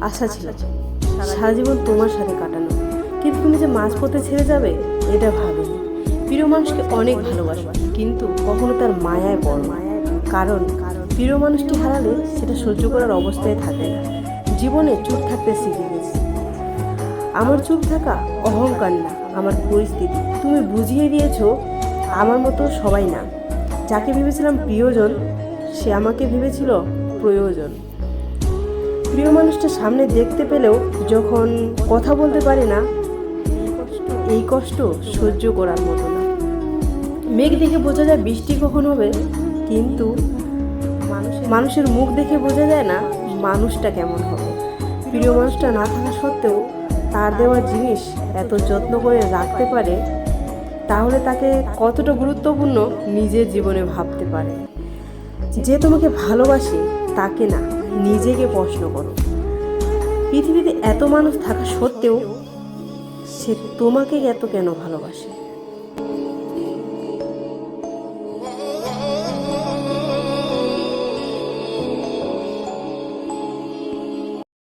আশা ছিল। সারা জীবন তোমার সাথে কাটানো। কিন্তু তুমি যে মাঝপথে ছেড়ে যাবে, এটা ভাবিনি। প্রিয় মানুষকে অনেক ভালোবাসো, কিন্তু কখনো তার মায়ায় পড় মায়ায় কারণ প্রিয় মানুষটি হারালে সেটা সহ্য করার অবস্থায় থাকে না। জীবনে চুপ থাকতে শিখে গেছি। আমার চুপ থাকা অহংকার না, আমার পরিস্থিতি। তুমি বুঝিয়ে দিয়েছ, আমার মতো সবাই না। যাকে ভেবেছিলাম প্রিয়জন, সে আমাকে ভেবেছিল প্রয়োজন। প্রিয় মানুষটা সামনে দেখতে পেলেও যখন কথা বলতে পারি না, এই কষ্ট সহ্য করার মতো না। মেঘ দেখে বোঝা যায় বৃষ্টি কখন হবে, কিন্তু মানুষের মুখ দেখে বোঝা যায় না মানুষটা কেমন হবে। প্রিয় মানুষটা না থাকা সত্ত্বেও তার দেওয়া জিনিস এত যত্ন করে রাখতে পারে, তাহলে তাকে কতটা গুরুত্বপূর্ণ নিজের জীবনে ভাবতে পারে। যে তোমাকে ভালোবাসে তাকে না। নিজেকে প্রশ্ন করো। পৃথিবীতে এত মানুষ থাকা সত্ত্বেও সে তোমাকে এত কেন ভালোবাসে?